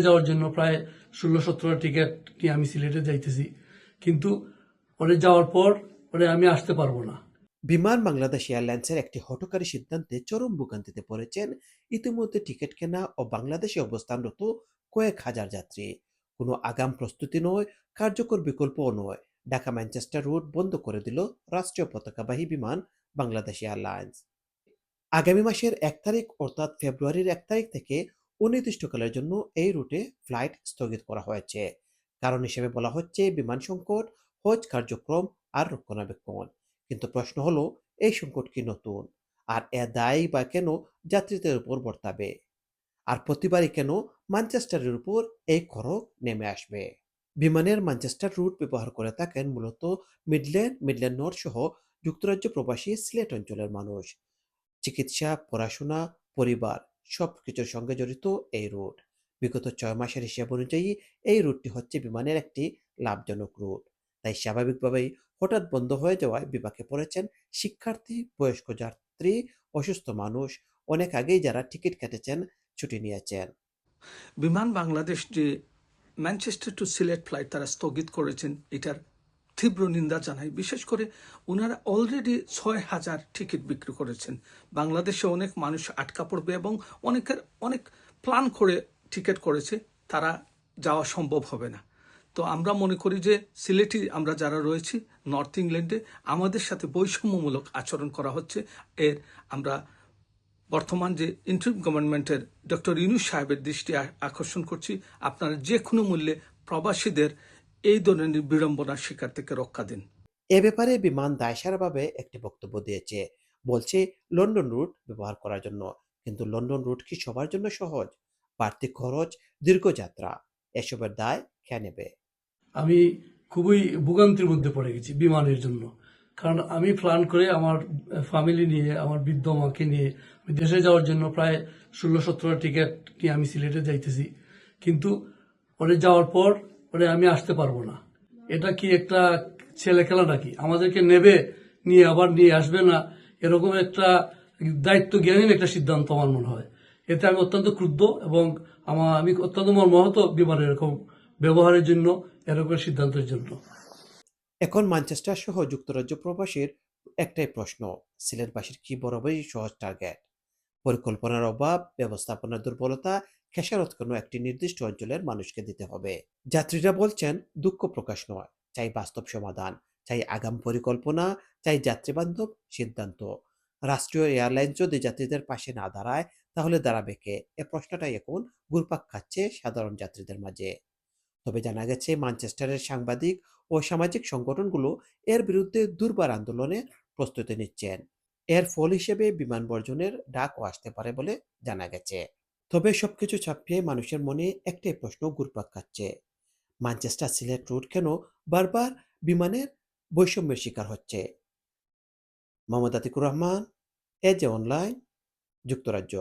যাওয়ার জন্য প্রায় ষোলো, সতেরো টিকিট নিয়ে আমি সিলেটে যাইতেছি। কিন্তু ওরে যাওয়ার পর ওরে আমি আসতে পারব না। বিমান বাংলাদেশ এয়ারলাইন্সের একটি হঠকারী সিদ্ধান্তে চরম ভোগান্তিতে পড়েছেন ইতিমধ্যে টিকিট কেনা ও বাংলাদেশে অবস্থানরত কয়েক হাজার যাত্রী। কোনো আগাম প্রস্তুতি নয়, কার্যকর বিকল্পও নয়। ঢাকা ম্যানচেস্টার রুট বন্ধ করে দিল রাষ্ট্রীয় পতাকাবাহী বিমান বাংলাদেশ এয়ারলাইন্স। আগামী মাসের এক তারিখ অর্থাৎ ফেব্রুয়ারির এক তারিখ থেকে অনির্দিষ্টকালের জন্য এই রুটে ফ্লাইট স্থগিত করা হয়েছে। কারণ হিসেবে বলা হচ্ছে, বিমান সংকট, হজ কার্যক্রম আর রক্ষণাবেক্ষণ। কিন্তু প্রশ্ন হলো, এই সংকট কি নতুন? আর এ দায় বা কেন যাত্রীদের উপর বর্তাবে? আর প্রতিবারই কেন ম্যানচেস্টারের উপর এই খরচ নেমে আসবে? বিমানের ম্যানচেস্টার রুট ব্যবহার করে থাকেন মূলত মিডল্যান্ড মিডল্যান্ড নর্থ সহ যুক্তরাজ্য প্রবাসী সিলেট অঞ্চলের মানুষ। চিকিৎসা, পড়াশোনা, পরিবার সব কিছুর সঙ্গে জড়িত এই রুট বিগত ছয় মাসের হিসাব অনুযায়ী এই রুটটি হচ্ছে বিমানের একটি লাভজনক রুট তাই স্বাভাবিকভাবেই হঠাৎ বন্ধ হয়ে যাওয়ায় বিপাকে পড়েছেন শিক্ষার্থী, বয়স্ক যাত্রী, অসুস্থ মানুষ, অনেক আগেই যারা টিকিট কেটেছেন, ছুটি নিয়েছেন। বিমান বাংলাদেশ যে ম্যানচেস্টার টু সিলেট ফ্লাইট তারা স্থগিত করেছেন। এটার তীব্র নিন্দা জানাই বিশেষ করে ওনারা অলরেডি ছয় হাজার টিকিট বিক্রি করেছেন। বাংলাদেশে অনেক মানুষ আটকা পড়বে এবং অনেকের অনেক প্ল্যান করে টিকিট করেছে, তারা যাওয়া সম্ভব হবে না। তো আমরা মনে করি যে সিলেটি আমরা যারা রয়েছি নর্থ ইংল্যান্ডে আমাদের সাথে বৈষম্যমূলক আচরণ করা হচ্ছে। এর আমরা বর্তমান যে ইন্টারিম গভর্নমেন্টের ডক্টর ইউনুস সাহেবের দৃষ্টি আকর্ষণ করছি। আপনারা যে কোনো মূল্যে প্রবাসীদের এই ধরনের বিড়ম্বনার শিকার থেকে রক্ষা দিন। এ ব্যাপারে বিমান দায়সারাভাবে একটি বক্তব্য দিয়েছে। বলছে লন্ডন রুট ব্যবহার করার জন্য। কিন্তু লন্ডন রুট কি সবার জন্য সহজ? বাড়তি খরচ দীর্ঘ যাত্রা। এসবের দায় কে নেবে? আমি খুবই ভোগান্তির মধ্যে পড়ে গেছি বিমানের জন্য। কারণ আমি প্ল্যান করে আমার ফ্যামিলি নিয়ে আমার বৃদ্ধ মাকে নিয়ে আমি দেশে যাওয়ার জন্য প্রায় ষোলো সতেরো টিকিট নিয়ে আমি সিলেটে যাইতেছি। কিন্তু ওরে যাওয়ার পর ওরে আমি আসতে পারব না। এটা কি একটা ছেলে খেলা নাকি? আমাদেরকে নেবে, নিয়ে আবার নিয়ে আসবে না? এরকম একটা দায়িত্ব জ্ঞানীন একটা সিদ্ধান্ত আমার মনে হয়। এতে আমি অত্যন্ত ক্রুদ্ধ এবং আমার, আমি অত্যন্ত মর্মাহত বিমানের এরকম ব্যবহারের জন্য, এরকম সিদ্ধান্তের জন্য। এখন ম্যানচেস্টার সহ যুক্তরাজ্য প্রবাসীর একটাই প্রশ্ন, সিলেটবাসীর কি বরাবরই সহজ টার্গেট পরিকল্পনার অভাব, ব্যবস্থাপনার দুর্বলতা, খেসারত কোনো একটি নির্দিষ্ট অঞ্চলের মানুষকে দিতে হবে। যাত্রীরা বলছেন, দুঃখ প্রকাশ নয়, চাই বাস্তব সমাধান, চাই আগাম পরিকল্পনা, চাই যাত্রীবান্ধব সিদ্ধান্ত। রাষ্ট্রীয় এয়ারলাইন যদি যাত্রীদের পাশে না দাঁড়ায়, তাহলে দাঁড়াবে কে? এ প্রশ্নটাই এখন ঘুরপাক খাচ্ছে সাধারণ যাত্রীদের মাঝে। তবে জানা গেছে, ম্যানচেস্টারের সাংবাদিক ও সামাজিক সংগঠনগুলো এর বিরুদ্ধে দুর্বার আন্দোলনের প্রস্তুতি নিচ্ছেন। এর ফল হিসেবে বিমান বর্জনের ডাকও আসতে পারে বলে জানা গেছে। তবে সবকিছু ছাপিয়ে মানুষের মনে একটাই প্রশ্ন ঘুরপাক খাচ্ছে। ম্যানচেস্টার সিলেট রুট কেন বারবার বিমানের বৈষম্যের শিকার হচ্ছে? মোহাম্মদ আতিকুর রহমান এজে অনলাইন, যুক্তরাজ্য।